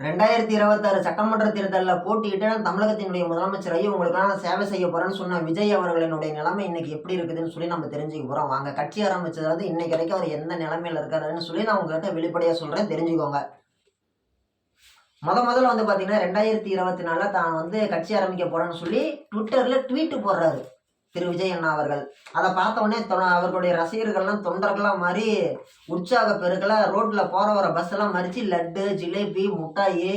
ரெண்டாயிரத்தி இருபத்தாறு சட்டமன்ற தேர்தலில் போட்டியிட்டு நான் தமிழகத்தினுடைய முதலமைச்சரையும் ஐயோ உங்களுக்கெல்லாம் நான் சேவை செய்ய போகிறேன்னு சொன்ன விஜய் அவர்களினுடைய நிலைமை இன்னைக்கு எப்படி இருக்குதுன்னு சொல்லி நம்ம தெரிஞ்சுக்க போகிறோம் வாங்க கட்சி ஆரம்பிச்சதுல வந்து இன்னைக்கு வரைக்கும் அவர் எந்த நிலைமையில் இருக்காருன்னு சொல்லி நான் உங்ககிட்ட வெளிப்படையாக சொல்கிறேன் தெரிஞ்சுக்கோங்க. முத முதல்ல வந்து பார்த்தீங்கன்னா ரெண்டாயிரத்தி இருபத்தி நாலில் தான் வந்து கட்சி ஆரம்பிக்க போகிறேன்னு சொல்லி ட்விட்டரில் ட்வீட்டு போடுறாரு. திரு விஜய் அண்ணா அவர்கள். அதை பார்த்தோன்னே அவர்களுடைய ரசிகர்கள்லாம் தொண்டர்களாக மாதிரி உற்சாக பெருக்கல ரோட்டில் போகிற வர பஸ்ஸெல்லாம் மறித்து மறிச்சு லட்டு ஜிலேபி முட்டாயி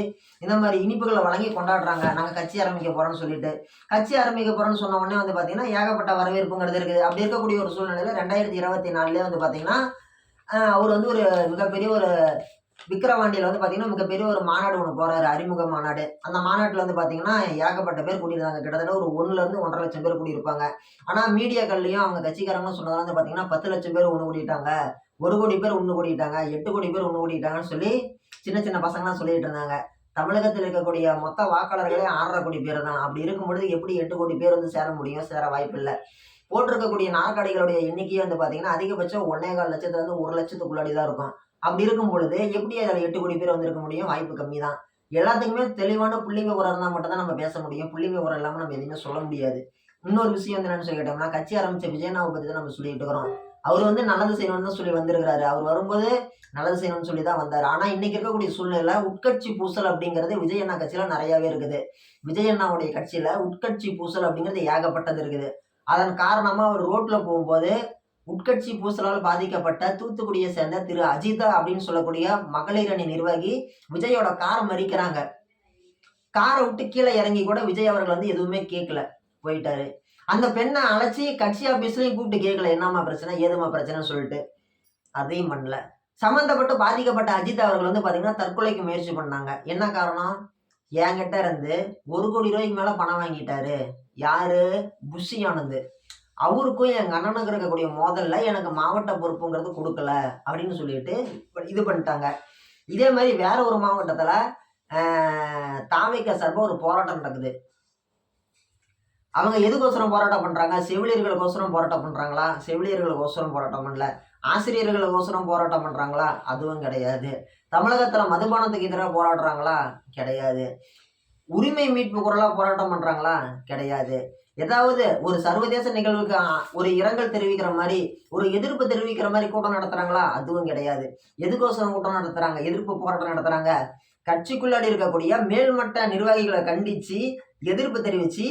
இந்த மாதிரி இனிப்புகளை வழங்கி கொண்டாடுறாங்க. நாங்கள் கட்சி ஆரம்பிக்க போகிறோம்னு சொல்லிட்டு. கட்சி ஆரம்பிக்க போகிறோம்னு சொன்ன உடனே வந்து பார்த்தீங்கன்னா ஏகப்பட்ட வரவேற்புங்கிறது இருக்குது. அப்படி இருக்கக்கூடிய ஒரு சூழ்நிலையில் ரெண்டாயிரத்தி இருபத்தி நாலுலேயே வந்து பார்த்திங்கன்னா அவர் வந்து ஒரு மிகப்பெரிய ஒரு விக்கிரவாண்டியில் வந்து பார்த்தீங்கன்னா மிகப்பெரிய ஒரு மாநாடு ஒன்று போகிறாரு அறிமுக மாநாடு. அந்த மாநாட்டில் வந்து பார்த்தீங்கன்னா ஏகப்பட்ட பேர் கூட்டியிருந்தாங்க கிட்டத்தட்ட ஒரு ஒன்றுலேருந்து ஒன்றரை லட்சம் பேர் கூடியிருப்பாங்க. ஆனால் மீடியாக்கள்லையும் அவங்க கட்சிக்காரங்களும் சொன்னதெல்லாம் வந்து பார்த்தீங்கன்னா பத்து லட்சம் பேர் ஒன்று கூடிட்டாங்க. ஒரு கோடி பேர் ஒன்று கூடிட்டாங்க. எட்டு கோடி பேர் ஒன்று கூடிட்டாங்கன்னு சொல்லி சின்ன சின்ன பசங்கலாம் சொல்லிட்டு இருந்தாங்க. தமிழகத்தில் இருக்கக்கூடிய மொத்த வாக்காளர்களே ஆறரை கோடி பேர் தான் அப்படி இருக்கும் பொழுது எப்படி எட்டு கோடி பேர் வந்து சேர முடியும் சேர வாய்ப்பு இல்லை போட்டிருக்கக்கூடிய நாற்காலிகளுடைய எண்ணிக்கையே வந்து பார்த்தீங்கன்னா அதிகபட்சம் ஒன்னே கால் லட்சத்துல இருந்து ஒரு லட்சத்துக்குள்ளாடி தான் இருக்கும். அப்படி இருக்கும் பொழுது எப்படி அதில் எட்டு கோடி பேர் வந்திருக்க முடியும்? வாய்ப்பு கம்மி தான் எல்லாத்துக்குமே தெளிவான புள்ளி விவரம் இருந்தால் மட்டும் தான் நம்ம பேச முடியும். புள்ளி விவரம் இல்லாமல் நம்ம எதுவுமே சொல்ல முடியாது. இன்னொரு விஷயம் வந்து என்னன்னு சொல்லி கேட்டோம்னா கட்சி ஆரம்பிச்ச விஜயநாவை பற்றி தான் நம்ம சொல்லிட்டு இருக்கிறோம். அவர் வந்து நல்லது செய்யணும்னு தான் சொல்லி வந்திருக்கிறாரு. அவர் வரும்போது நல்லது செய்யணும்னு சொல்லி தான் வந்தார். ஆனால் இன்னைக்கு இருக்கக்கூடிய சூழ்நிலை உட்கட்சி பூசல் அப்படிங்கிறது விஜய் அண்ணா கட்சியில நிறையாவே இருக்குது. விஜய் அண்ணாவுடைய உட்கட்சி பூசல் அப்படிங்கிறது ஏகப்பட்டது இருக்குது. அதன் காரணமாக அவர் ரோட்டில் போகும்போது உட்கட்சி பூசலால் பாதிக்கப்பட்ட தூத்துக்குடியை சேர்ந்த திரு அஜிதா அப்படின்னு சொல்லக்கூடிய மகளிர் அணி நிர்வாகி விஜயோட காரை மறிக்கிறாங்க. காரை விட்டு கீழே இறங்கி கூட விஜய் அவர்கள் வந்து எதுவுமே கேட்கல. போயிட்டாரு. அந்த பெண்ணை அழைச்சி கட்சி ஆஃபீஸ்லையும் கூப்பிட்டு கேட்கல. என்னம்மா பிரச்சனை? ஏதுமா பிரச்சனைன்னு சொல்லிட்டு. அதையும் பண்ணல. சம்மந்தப்பட்டு பாதிக்கப்பட்ட அஜித் அவர்கள் வந்து பார்த்தீங்கன்னா தற்கொலைக்கு முயற்சி பண்ணாங்க. என்ன காரணம்? என்கிட்ட இருந்து ஒரு கோடி ரூபாய்க்கு மேலே பணம் வாங்கிட்டாரு. யாரு? புஷி ஆனந்த் அவருக்கும் எங்கள் அண்ணனுக்கு இருக்கக்கூடிய மோதலில் எனக்கு மாவட்ட பொறுப்புங்கிறது கொடுக்கல அப்படின்னு சொல்லிட்டு இது பண்ணிட்டாங்க. இதே மாதிரி வேற ஒரு மாவட்டத்தில் தாமிக்க சார்பாக ஒரு போராட்டம் நடக்குது. அவங்க எதுக்கோசரம் போராட்டம் பண்ணுறாங்க செவிலியர்களுக்கோசரம் போராட்டம் பண்ணுறாங்களா செவிலியர்களுக்கோசரம் போராட்டம் பண்ணல. ஆசிரியர்களுக்கோசரம் போராட்டம் பண்ணுறாங்களா அதுவும் கிடையாது. தமிழகத்தில் மதுபானத்துக்கு எதிராக போராடுறாங்களா? கிடையாது. உரிமை மீட்பு குரலாக போராட்டம் பண்ணுறாங்களா கிடையாது. ஏதாவது ஒரு சர்வதேச நிகழ்வுக்கு ஒரு இரங்கல் தெரிவிக்கிற மாதிரி ஒரு எதிர்ப்பு தெரிவிக்கிற மாதிரி கூட்டம் நடத்துகிறாங்களா அதுவும் கிடையாது. எதுக்கோசரம் கூட்டம் நடத்துகிறாங்க எதிர்ப்பு போராட்டம் நடத்துகிறாங்க கட்சிக்குள்ளாடி இருக்கக்கூடிய மேல்மட்ட நிர்வாகிகளை கண்டித்து எதிர்ப்பு தெரிவித்து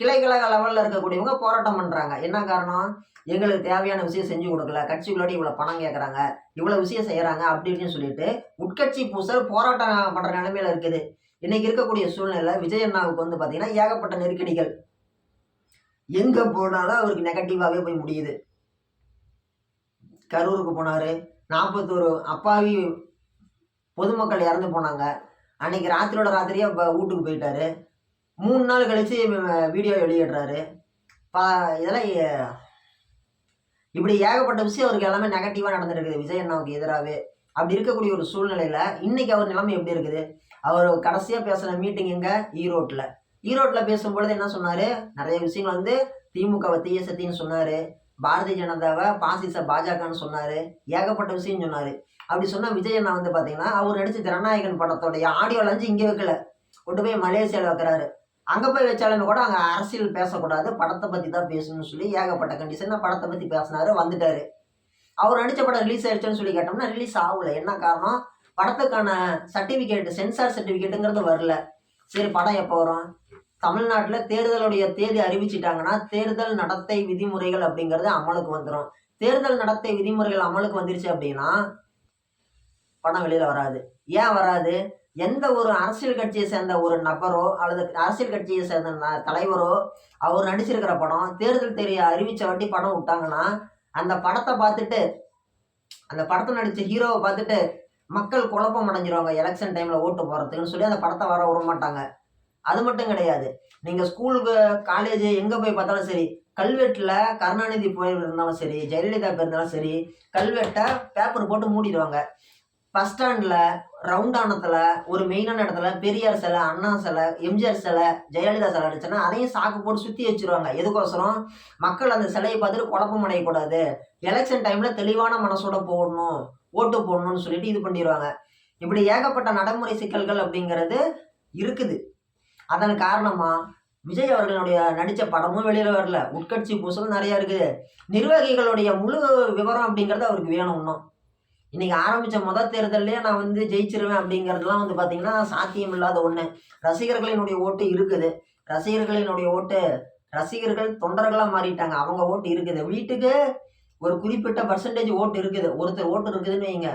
கிளைக்கழக லெவலில் இருக்கக்கூடியவங்க போராட்டம் பண்ணுறாங்க என்ன காரணம்? எங்களுக்கு தேவையான விஷயம் செஞ்சு கொடுக்கல. கட்சிக்குள்ளாடி இவ்வளோ பணம் கேட்குறாங்க இவ்வளோ விஷயம் செய்கிறாங்க அப்படி இப்படின்னு சொல்லிட்டு உட்கட்சி பூசல் போராட்டம் பண்ணுற நிலைமையில் இருக்குது. இன்னைக்கு இருக்கக்கூடிய சூழ்நிலை விஜய் அண்ணாவுக்கு வந்து பார்த்திங்கன்னா ஏகப்பட்ட நெருக்கடிகள். எங்கே போனாலும் அவருக்கு நெகட்டிவாகவே போய் முடியுது. கரூருக்கு போனார் நாற்பத்தோரு அப்பாவி பொதுமக்கள் இறந்து போனாங்க. அன்னைக்கு ராத்திரியோட ராத்திரியாக இப்போ வீட்டுக்கு போயிட்டாரு. மூணு நாள் கழித்து வீடியோ வெளியிடுறாரு. பா இதெல்லாம் இப்படி ஏகப்பட்ட விஷயம் அவருக்கு எல்லாமே நெகட்டிவாக நடந்துருக்குது. விஜய் அண்ணாவுக்கு எதிராகவே அப்படி இருக்கக்கூடிய ஒரு சூழ்நிலையில் இன்றைக்கி அவர் நிலைமை எப்படி இருக்குது? அவர் கடைசியாக பேசின மீட்டிங் எங்கே? ஈரோட்டில். ஈரோட்டில் பேசும்பொழுது என்ன சொன்னார்? நிறைய விஷயங்கள் வந்து திமுகவை தீய சக்தின்னு சொன்னார். பாரதிய ஜனதாவை பாசிச பாஜகன்னு சொன்னார். ஏகப்பட்ட விஷயம் சொன்னார். அப்படி சொன்ன விஜய் அண்ணா வந்து பார்த்தீங்கன்னா அவர் நடித்த ஜனநாயகன் படத்தோடைய ஆடியோ லஞ்சு இங்கே வைக்கல. கொண்டு போய் மலேசியாவில் வைக்கிறாரு. அங்கே போய் வச்சாலுமே கூட அங்கே அரசியல் பேசக்கூடாது. படத்தை பற்றி தான் பேசணும்னு சொல்லி ஏகப்பட்ட கண்டிஷனாக படத்தை பற்றி பேசினார் வந்துட்டார். அவர் நடித்த படம் ரிலீஸ் ஆயிடுச்சுன்னு சொல்லி கேட்டோம்னா ரிலீஸ் ஆகல. என்ன காரணம்? படத்துக்கான சர்டிஃபிகேட் சென்சார் சர்டிஃபிகேட்டுங்கிறது வரல. சரி படம் எப்போ வரும்? தமிழ்நாட்டில் தேர்தலுடைய தேதி அறிவிச்சிட்டாங்கன்னா தேர்தல் நடத்தை விதிமுறைகள் அப்படிங்கிறது அமலுக்கு வந்துடும் தேர்தல் நடத்தை விதிமுறைகள் அமலுக்கு வந்துருச்சு அப்படின்னா படம் வெளியில் வராது. ஏன் வராது? எந்த ஒரு அரசியல் கட்சியை சேர்ந்த ஒரு நபரோ அல்லது அரசியல் கட்சியை சேர்ந்த தலைவரோ அவர் நடிச்சிருக்கிற படம் தேர்தல் தெரிய அறிவிச்ச வாட்டி படம் விட்டாங்கன்னா அந்த படத்தை பார்த்துட்டு அந்த படத்தை நடித்த ஹீரோவை பார்த்துட்டு மக்கள் குழப்பம் அடைஞ்சிருவாங்க எலெக்ஷன் டைமில் ஓட்டு போகிறதுக்குன்னு சொல்லி அந்த படத்தை வர விட மாட்டாங்க அது மட்டும் கிடையாது. நீங்கள் ஸ்கூலுக்கு காலேஜ் எங்கே போய் பார்த்தாலும் சரி கல்வெட்டில் கருணாநிதி போயிருந்தாலும் சரி ஜெயலலிதா போயிருந்தாலும் சரி கல்வெட்டை பேப்பர் போட்டு மூடிடுவாங்க. பஸ் ஸ்டாண்டில் ரவுண்டானத்தில் ஒரு மெயினான இடத்துல பெரியார் சிலை அண்ணா சிலை எம்ஜிஆர் சிலை ஜெயலலிதா சிலை அடிச்சோன்னா அதையும் சாக்கு போட்டு சுற்றி வச்சிருவாங்க. எதுக்கோசரம்? மக்கள் அந்த சிலையை பார்த்துட்டு குழப்பம் அடையக்கூடாது. எலெக்ஷன் டைமில் தெளிவான மனசோட போடணும் ஓட்டு போடணும்னு சொல்லிட்டு இது பண்ணிடுவாங்க. இப்படி ஏகப்பட்ட நடைமுறை சிக்கல்கள் அப்படிங்கிறது இருக்குது. அதன் காரணமாக விஜய் அவர்களுடைய நடித்த படமும் வெளியில் வரல. உட்கட்சி பூசலும் நிறையா இருக்குது. நிர்வாகிகளுடைய முழு விவரம் அப்படிங்கிறது அவருக்கு வேணும் இன்னும். இன்றைக்கி ஆரம்பித்த முத தேர்தல்லே நான் வந்து ஜெயிச்சிருவேன் அப்படிங்கிறதுலாம் வந்து பார்த்திங்கன்னா சாத்தியம் இல்லாத ஒன்று ரசிகர்களினுடைய ஓட்டு இருக்குது. ரசிகர்களினுடைய ஓட்டு ரசிகர்கள் தொண்டர்களாக மாறிட்டாங்க. அவங்க ஓட்டு இருக்குது. வீட்டுக்கு ஒரு குறிப்பிட்ட பர்சன்டேஜ் ஓட்டு இருக்குது. ஒருத்தர் ஓட்டு இருக்குதுன்னு வைங்க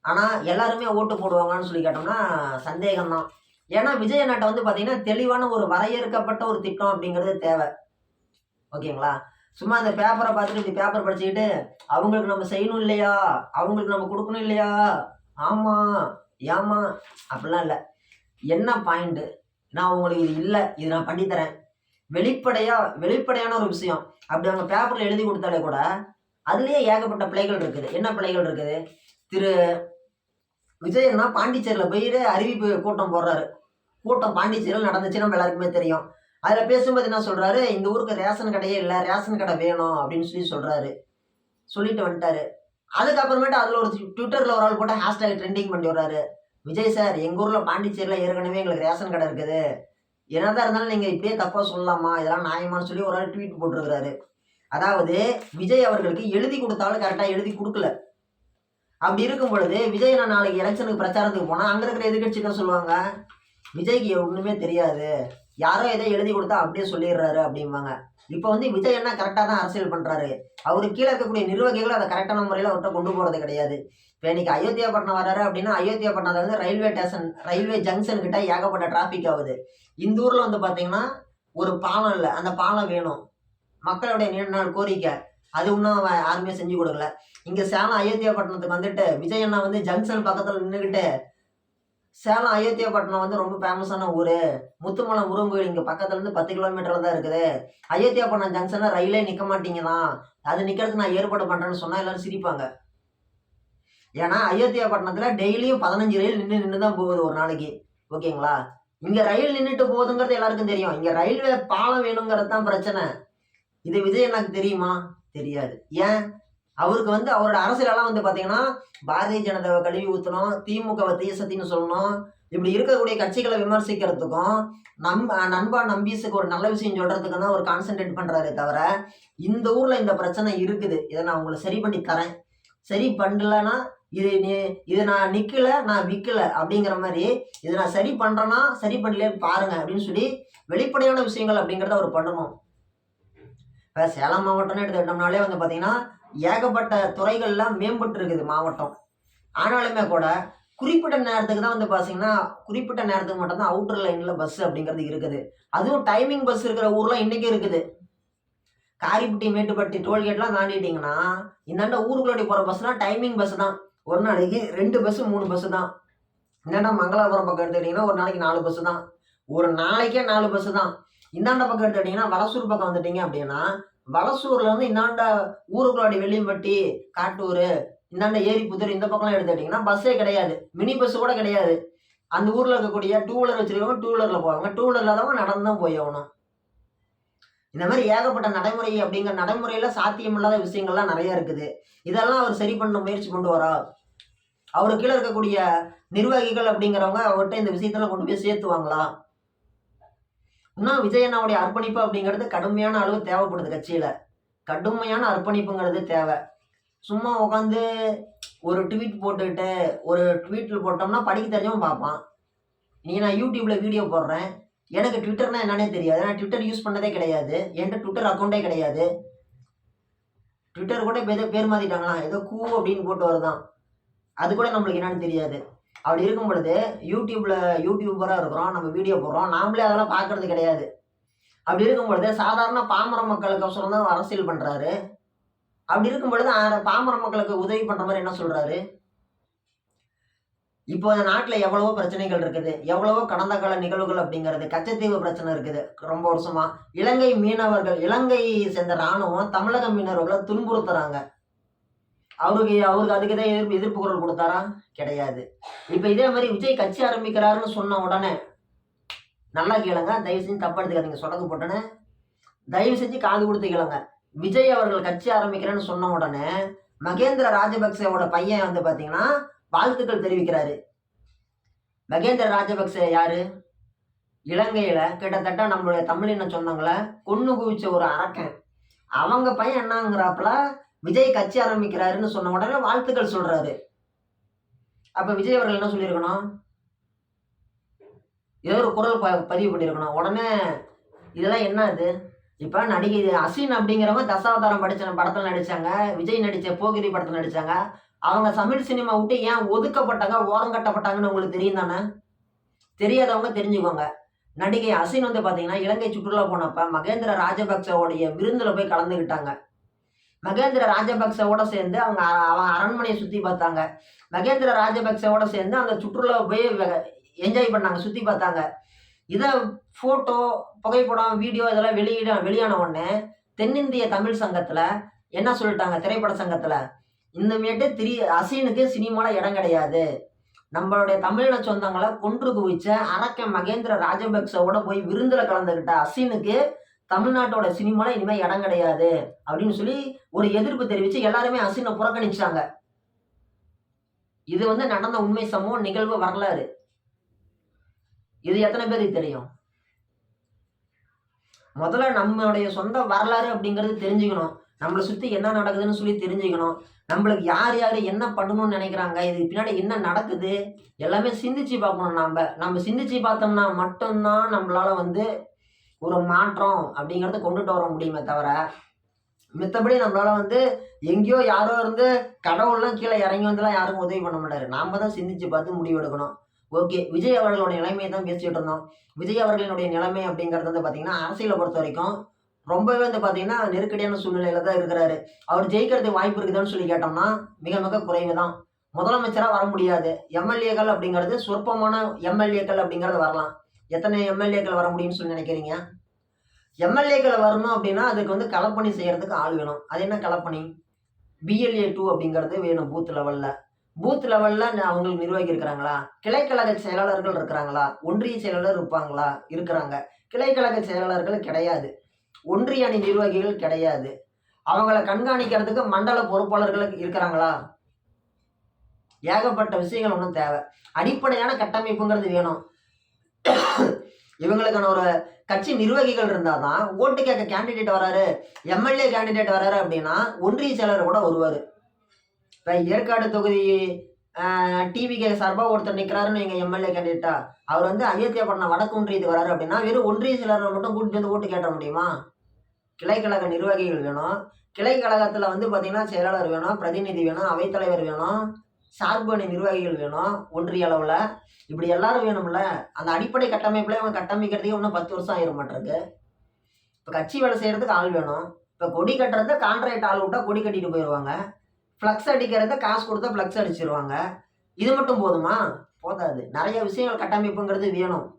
ஆனால் எல்லாருமே ஓட்டு போடுவாங்கன்னு சொல்லி கேட்டோம்னா சந்தேகம்தான். ஏன்னா விஜய் அண்ணாட்ட வந்து பார்த்தீங்கன்னா தெளிவான ஒரு வரையறுக்கப்பட்ட ஒரு திட்டம் அப்படிங்கிறது தேவை. ஓகேங்களா? சும்மா அந்த பேப்பரை பார்த்துட்டு இப்படி பேப்பர் படிச்சுக்கிட்டு அவங்களுக்கு நம்ம செய்யணும் இல்லையா? அவங்களுக்கு நம்ம கொடுக்கணும் இல்லையா? ஆமாம் ஏமா அப்படிலாம் இல்லை. என்ன பாயிண்ட்டு நான் உங்களுக்கு இது இல்லை. இது நான் பண்ணித்தரேன். வெளிப்படையாக வெளிப்படையான ஒரு விஷயம். அப்படி அவங்க பேப்பரில் எழுதி கொடுத்தாலே கூட அதுலேயே ஏகப்பட்ட பிள்ளைகள் இருக்குது. என்ன பிள்ளைகள் இருக்குது? திரு விஜயன்னா பாண்டிச்சேரியில் போய் அறிவிப்பு கூட்டம் போடுறாரு. கூட்டம் பாண்டிச்சேரியில் நடந்துச்சு நம்ம எல்லாருக்குமே தெரியும். அதில் பேசும்போது என்ன சொல்கிறாரு இந்த ஊருக்கு ரேஷன் கடையே இல்லை ரேஷன் கடை வேணும் அப்படின்னு சொல்லி சொல்கிறாரு சொல்லிட்டு வந்துட்டாரு. அதுக்கப்புறமேட்டு அதில் ஒரு ட்விட்டரில் ஒரு ஆள் போட்டு ஹேஷ்டேக் ட்ரெண்டிங் பண்ணி வர்றாரு விஜய் சார் எங்கள் ஊரில் பாண்டிச்சேரியில் ஏற்கனவே எங்களுக்கு ரேஷன் கடை இருக்குது. என்னதான் இருந்தாலும் நீங்கள் இப்படியே தப்பாக சொல்லலாமா? இதெல்லாம் நியாயமானு சொல்லி ஒரு ஆள் ட்வீட் போட்டிருக்கிறாரு. அதாவது விஜய் அவர்களுக்கு எழுதி கொடுத்தாலும் கரெக்டாக எழுதி கொடுக்கல. அப்படி இருக்கும் பொழுது விஜய் நான் நாளைக்கு எலெக்ஷனுக்கு பிரச்சாரத்துக்கு போனால் அங்கே இருக்கிற எதிர்கட்சி என்ன சொல்லுவாங்க விஜய்க்கு ஒன்றுமே தெரியாது. யாரோ எதை எழுதி கொடுத்தா அப்படியே சொல்லிடுறாரு அப்படிம்பாங்க. இப்போ வந்து விஜய் என்ன கரெக்டாக தான் அரசியல் பண்ணுறாரு அவருக்கு கீழே இருக்கக்கூடிய நிர்வாகிகள் அதை கரெக்டான முறையில் அவர்கிட்ட கொண்டு போகிறது கிடையாது. இப்போ இன்னைக்கு அயோத்தியாப்பட்டினம் வராரு அப்படின்னா அயோத்தியாப்பட்டினத்துல வந்து ரயில்வே ஸ்டேஷன் ரயில்வே ஜங்ஷன் கிட்ட ஏகப்பட்ட டிராஃபிக் ஆகுது. இந்த ஊரில் வந்து பார்த்தீங்கன்னா ஒரு பாலம் இல்லை. அந்த பாலம் வேணும். மக்களுடைய நீண்ட நாள் கோரிக்கை. அது இன்னும் அவன் யாருமே செஞ்சு கொடுக்கல. இங்கே சேலம் அயோத்தியா பட்டணத்துக்கு வந்துட்டு விஜய் அண்ணா வந்து ஜங்ஷன் பக்கத்தில் நின்றுக்கிட்டு சேலம் அயோத்தியா பட்டணம் வந்து ரொம்ப ஃபேமஸான ஊர். முத்துமலை முருகன் கோயில் இங்கே பக்கத்துலேருந்து பத்து கிலோமீட்டரில் தான் இருக்குது. அயோத்தியா பட்டணம் ஜங்ஷனில் ரயிலே நிற்க மாட்டீங்களாம். அது நிற்கிறதுக்கு நான் ஏற்பாடு பண்ணுறேன்னு சொன்னால் எல்லாரும் சிரிப்பாங்க. ஏன்னா அயோத்தியா பட்டணத்தில் டெய்லியும் பதினஞ்சு ரயில் நின்று நின்று தான் போகுது ஒரு நாளைக்கு. ஓகேங்களா? இங்கே ரயில் நின்றுட்டு போகுதுங்கிறது எல்லாருக்கும் தெரியும். இங்கே ரயில்வே பாலம் வேணுங்கிறது தான் பிரச்சனை. இது விஜய் எனக்கு தெரியுமா? தெரியாது. ஏன்? அவருக்கு வந்து அவரோட அரசியலெல்லாம் வந்து பார்த்தீங்கன்னா பாரதிய ஜனதாவை கழுவி ஊற்றணும் திமுகவை தேசத்தின்னு சொல்லணும். இப்படி இருக்கக்கூடிய கட்சிகளை விமர்சிக்கிறதுக்கும் நம் நண்பா நம்பீஸுக்கு ஒரு நல்ல விஷயம் சொல்கிறதுக்கு தான் ஒரு கான்சென்ட்ரேட் பண்ணுறாரே தவிர இந்த ஊரில் இந்த பிரச்சனை இருக்குது. இதை நான் உங்களை சரி பண்ணி தரேன். சரி பண்ணலன்னா இது நீ இது நான் நிற்கலை நான் விற்கல அப்படிங்கிற மாதிரி இதை நான் சரி பண்ணுறேன்னா சரி பண்ணல பாருங்க அப்படின்னு சொல்லி வெளிப்படையான விஷயங்கள் அப்படிங்கிறத அவர் பண்ணணும். இப்போ சேலம் மாவட்டம்னு எடுத்துக்கிட்டோம்னாலே வந்து பார்த்தீங்கன்னா ஏகப்பட்ட துறைகள்லாம் மேம்பட்டு இருக்குது மாவட்டம். ஆனாலுமே கூட குறிப்பிட்ட நேரத்துக்கு தான் வந்து பார்த்தீங்கன்னா குறிப்பிட்ட நேரத்துக்கு மட்டும்தான் அவுட்டர் லைனில் பஸ் அப்படிங்கிறது இருக்குது. அதுவும் டைமிங் பஸ் இருக்கிற ஊர்லாம் இன்றைக்கி இருக்குது. காரிப்பட்டி மேட்டுப்பட்டி டோல்கேட்லாம் தாண்டிட்டிங்கன்னா இந்தாண்ட ஊருக்குள்ளே போகிற பஸ்னால் டைமிங் பஸ் தான். ஒரு நாளைக்கு ரெண்டு பஸ்ஸு மூணு பஸ்ஸு தான். இந்தாண்ட மங்களாபுரம் பக்கம் எடுத்துக்கிட்டிங்கன்னா ஒரு நாளைக்கு நாலு பஸ்ஸு தான். ஒரு நாளைக்கே நாலு பஸ்ஸு தான். இந்தாண்ட பக்கம் எடுத்துக்கிட்டிங்கன்னா வலசூர் பக்கம் வந்துட்டீங்க அப்படின்னா வலசூர்ல இருந்து இந்தாண்ட ஊருக்குள்ளாடி வெள்ளியம்பட்டி காட்டூர் இந்தாண்ட ஏரி புதூர் இந்த பக்கம்லாம் எடுத்துக்கிட்டிங்கன்னா பஸ்ஸே கிடையாது. மினி பஸ் கூட கிடையாது. அந்த ஊரில் இருக்கக்கூடிய டூ வீலர் வச்சிருக்கவங்க டூ வீலரில் போவாங்க. டூ வீலரில் தான் நடந்து தான் போய் ஆகணும். இந்த மாதிரி ஏகப்பட்ட நடைமுறை அப்படிங்கிற நடைமுறையில் சாத்தியமில்லாத விஷயங்கள்லாம் நிறைய இருக்குது. இதெல்லாம் அவர் சரி பண்ண முயற்சி கொண்டு வரா அவரு கீழே இருக்கக்கூடிய நிர்வாகிகள் அப்படிங்கிறவங்க அவர்கிட்ட இந்த விஷயத்தெல்லாம் கொண்டு போய் சேர்த்துவாங்களா? இன்னும் விஜய் அண்ணாவுடைய அர்ப்பணிப்பு அப்படிங்கிறது கடுமையான அளவு தேவைப்படுது கட்சியில். கடுமையான அர்ப்பணிப்புங்கிறது தேவை. சும்மா உட்காந்து ஒரு ட்வீட் போட்டுக்கிட்டு ஒரு ட்வீட்டில் போட்டோம்னா படிக்க தெரிஞ்சவன் பார்ப்பான். நீ நான் யூடியூப்பில் வீடியோ போடுறேன். எனக்கு ட்விட்டர்னா என்னன்னே தெரியாது. நான் ட்விட்டர் யூஸ் பண்ணதே கிடையாது. என்கிட்ட ட்விட்டர் அக்கௌண்ட்டே கிடையாது. ட்விட்டர் கூட இப்போ ஏதோ பேர் மாற்றிட்டாங்களா ஏதோ கூ அப்படின்னு போட்டு வருதான். அது கூட நம்மளுக்கு என்னன்னு தெரியாது. அப்படி இருக்கும் பொழுது யூடியூப்பில் யூடியூபராக இருக்கிறோம் நம்ம வீடியோ போடுறோம். நாமளே அதெல்லாம் பார்க்கறது கிடையாது. அப்படி இருக்கும் பொழுது சாதாரண பாமர மக்களுக்கு அவசரம் தான் அரசியல் பண்ணுறாரு அப்படி இருக்கும் பொழுது பாமர மக்களுக்கு உதவி பண்ணுற மாதிரி என்ன சொல்கிறாரு இப்போ இந்த நாட்டில் எவ்வளவோ பிரச்சனைகள் இருக்குது. எவ்வளவோ கடந்த கால நிகழ்வுகள் அப்படிங்கிறது கச்சத்தீவு பிரச்சனை இருக்குது ரொம்ப வருஷமா. இலங்கை மீனவர்கள் இலங்கை சேர்ந்த இராணுவம் தமிழக மீனவர்களை துன்புறுத்துறாங்க. அவருக்கு அவருக்கு அதுக்கு தான் எதிர்ப்பு எதிர்ப்பு குரல் கொடுத்தாரா? கிடையாது. இப்போ இதே மாதிரி விஜய் கட்சி ஆரம்பிக்கிறாருன்னு சொன்ன உடனே நல்லா கேளுங்க தயவு செஞ்சு தப்பு எடுத்துக்காதீங்க. சொடக்கு போட்டேன்னு தயவு செஞ்சு காது கொடுத்து கேளுங்க. விஜய் அவர்கள் கட்சி ஆரம்பிக்கிறேன்னு சொன்ன உடனே மகேந்திர ராஜபக்சேவோட பையன் வந்து பார்த்தீங்கன்னா வாழ்த்துக்கள் தெரிவிக்கிறாரு. மகேந்திர ராஜபக்சே யாரு? இலங்கையில கிட்டத்தட்ட நம்மளுடைய தமிழின சொந்தங்களை கொன்னு குவிச்ச ஒரு அரக்கன். அவங்க பையன் என்னங்கிறாப்புல விஜய் கட்சி ஆரம்பிக்கிறாருன்னு சொன்ன உடனே வாழ்த்துக்கள் சொல்றாரு. அப்ப விஜய் அவர்கள் என்ன சொல்லியிருக்கணும்? ஏதோ ஒரு குரல் ப பதிவு பண்ணியிருக்கணும். உடனே இதெல்லாம் என்ன இது இப்போ நடிகை அசின் அப்படிங்கிறவங்க தசாவதாரம் படித்த படத்தில் நடித்தாங்க விஜய் நடித்த போகிரி படத்தில் நடித்தாங்க அவங்க தமிழ் சினிமா விட்டு ஏன் ஒதுக்கப்பட்டாங்க ஓரங்கட்டப்பட்டாங்கன்னு உங்களுக்கு தெரியும் தானே? தெரியாதவங்க தெரிஞ்சுக்கோங்க. நடிகை அசின் வந்து பார்த்தீங்கன்னா இலங்கை சுற்றுலா போனப்ப மகேந்திர ராஜபக்சவோடைய விருந்தில் போய் கலந்துக்கிட்டாங்க மகேந்திர ராஜபக்சவோட சேர்ந்து அவங்க அவன் அரண்மனையை சுற்றி பார்த்தாங்க. மகேந்திர ராஜபக்சவோட சேர்ந்து அந்த சுற்றுலா போய் என்ஜாய் பண்ணாங்க சுற்றி பார்த்தாங்க. இதை ஃபோட்டோ புகைப்படம் வீடியோ இதெல்லாம் வெளியிட வெளியான உடனே தென்னிந்திய தமிழ் சங்கத்தில் என்ன சொல்லிட்டாங்க? திரைப்பட சங்கத்தில் இந்தமேட்டு திரி அசீனுக்கு சினிமாவில் இடம் கிடையாது. நம்மளுடைய தமிழின சொந்தங்களை கொன்று குவிச்ச அரக்க மகேந்திர ராஜபக்சவோட போய் விருந்தில் கலந்துக்கிட்ட அசீனுக்கு தமிழ்நாட்டோட சினிமாவில் இனிமேல் இடம் கிடையாது அப்படின்னு சொல்லி ஒரு எதிர்ப்பு தெரிவித்து எல்லாருமே அசீனை புறக்கணிச்சாங்க. இது வந்து நடந்த உண்மை சம்பவம் நிகழ்வு வரலாறு. இது எத்தனை பேருக்கு தெரியும்? முதல்ல நம்மளுடைய சொந்த வரலாறு அப்படிங்கிறது தெரிஞ்சுக்கணும். நம்மளை சுற்றி என்ன நடக்குதுன்னு சொல்லி தெரிஞ்சுக்கணும். நம்மளுக்கு யார் யார் என்ன பண்ணணும்னு நினைக்கிறாங்க? இதுக்கு பின்னாடி என்ன நடக்குது? எல்லாமே சிந்திச்சு பார்க்கணும் நம்ம நம்ம சிந்திச்சு பார்த்தோம்னா மட்டும்தான் நம்மளால வந்து ஒரு மாற்றம் அப்படிங்கிறத கொண்டுட்டு வர முடியுமே தவிர மித்தபடி நம்மளால வந்து எங்கேயோ யாரோ இருந்து கடவுள்லாம் கீழே இறங்கி வந்துலாம் யாரும் உதவி பண்ண மாட்டாரு. நாம தான் சிந்திச்சு பார்த்து முடிவு எடுக்கணும். ஓகே விஜய் அவர்களுடைய நிலைமையை தான் பேசிட்டு இருந்தோம். விஜய் அவர்களினுடைய நிலைமை அப்படிங்கிறது வந்து பார்த்தீங்கன்னா அரசியலை பொறுத்த வரைக்கும் ரொம்பவே வந்து பார்த்தீங்கன்னா நெருக்கடியான சூழ்நிலையில தான் இருக்கிறாரு. அவர் ஜெயிக்கிறதுக்கு வாய்ப்பு இருக்குதான்னு சொல்லி கேட்டோம்னா மிக மிக குறைவு தான். முதலமைச்சராக வர முடியாது. எம்எல்ஏக்கள் அப்படிங்கிறது சொற்பமான எம்எல்ஏக்கள் அப்படிங்கிறது வரலாம். எத்தனை எம்எல்ஏக்கள் வர முடியும்னு சொல்லி நினைக்கிறீங்க? எம்எல்ஏக்களை வரணும் அப்படின்னா அதுக்கு வந்து களப்பணி செய்கிறதுக்கு ஆள் வேணும். அது என்ன களப்பணி? பிஎல்ஏ டூ அப்படிங்கிறது வேணும் பூத் லெவலில் பூத் லெவலில் அவங்களுக்கு நிர்வாகி இருக்கிறாங்களா கிளைக்கழக செயலாளர்கள் இருக்கிறாங்களா? ஒன்றிய செயலாளர் இருப்பாங்களா? இருக்கிறாங்க. கிளைக்கழக செயலாளர்கள் கிடையாது. ஒன்றிய அணி நிர்வாகிகள் கிடையாது. அவங்கள கண்காணிக்கிறதுக்கு மண்டல பொறுப்பாளர்களுக்கு இருக்கிறாங்களா? ஏகப்பட்ட விஷயங்கள் ஒன்றும் தேவை. அடிப்படையான கட்டமைப்புங்கிறது வேணும். இவங்களுக்கான ஒரு கட்சி நிர்வாகிகள் இருந்தால் தான் ஓட்டு கேட்க கேண்டிடேட் வராரு எம்எல்ஏ கேண்டிடேட் வராரு அப்படின்னா ஒன்றிய செயலர் கூட வருவார். இப்போ ஏற்காடு தொகுதி டிவிகே சார்பாக ஒருத்தர் நிற்கிறாருன்னு எங்கள் எம்எல்ஏ கேண்டிடேட்டா அவர் வந்து அயோத்தியாப்பட்டினம் வடக்கு ஒன்றியத்துக்கு வராரு அப்படின்னா வெறும் ஒன்றிய செயலரை மட்டும் கூட்டிட்டு வந்து ஓட்டு கேட்ட முடியுமா? கிளைக்கழக நிர்வாகிகள் வேணும். கிளைக்கழகத்தில் வந்து பார்த்தீங்கன்னா செயலாளர் வேணும் பிரதிநிதி வேணும் அவைத்தலைவர் வேணும். சார்பு அணி நிர்வாகிகள் வேணும் ஒன்றிய அளவில். இப்படி எல்லாரும் வேணும்ல அந்த அடிப்படை கட்டமைப்பில் அவங்க கட்டமைக்கிறதுக்கே இன்னும் பத்து வருஷம் ஆயிட மாட்டிருக்கு. இப்போ கட்சி வேலை செய்கிறதுக்கு ஆள் வேணும். இப்போ கொடி கட்டுறது கான்ட்ராக்ட் ஆள் விட்டால் கொடி கட்டிட்டு போயிடுவாங்க ஃப்ளக்ஸ் அடிக்கிறத காசு கொடுத்தா ஃப்ளக்ஸ் அடிச்சிருவாங்க. இது மட்டும் போதுமா? போதாது. நிறைய விஷயங்கள் கட்டமைப்புங்கிறது வேணும்.